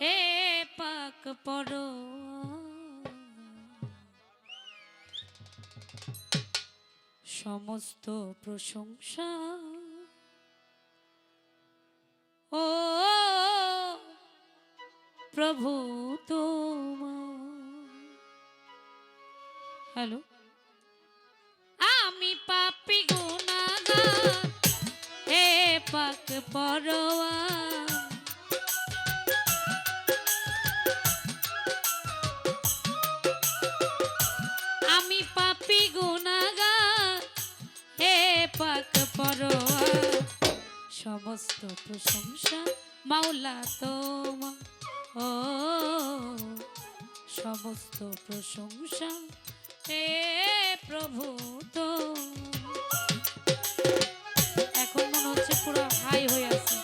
হে পাক পর সমস্ত প্রশংসা। ও প্রভু হ্যালো? আমি পাপি গুনাগার। হে পাক পরোয়া। পাক পরোয়া। সমস্ত প্রশংসা মাওলা তোমা ও, সমস্ত প্রশংসা হে প্রভু তো এখন মনে হচ্ছে পুরো হাই হয়ে আছে।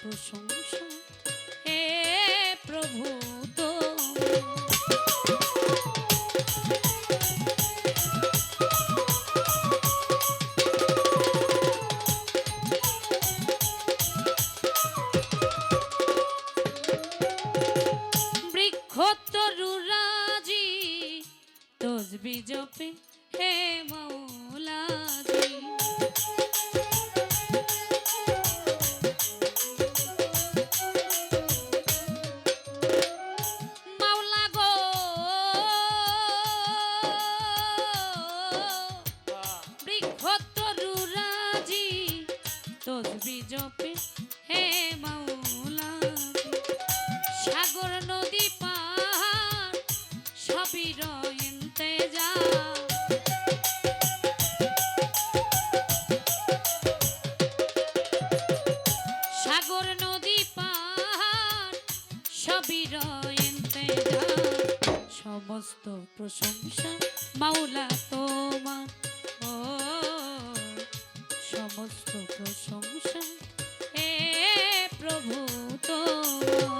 প্রশংসা। হে প্রভু তরুরাজি তসবি জপে হে মৌলাজি। তসবি জপে, হে মৌলাজি সাগর নদী পাহাড়, সবই রয়েন্তে যা সাগর নদী পাহাড়, সবই রয়েন্তে যা সমস্ত প্রশংসা মাওলা তোমার। ও সমস্ত প্রশংসা। হে প্রভু তোমার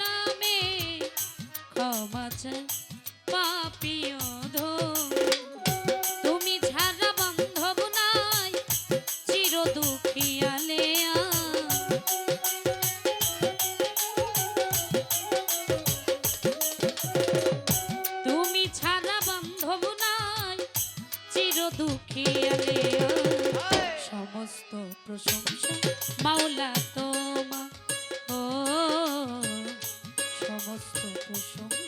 নামে ক্ষমা চাই পাপিয় ধমে তুমি ছাড়া বান্ধব নাই চির দুঃখিয়ালে তুমি ছাড়া বান্ধব নাই চির দুঃখিয়ালে সমস্ত প্রশংসা মাওলা সমস্ত প্রসঙ্গ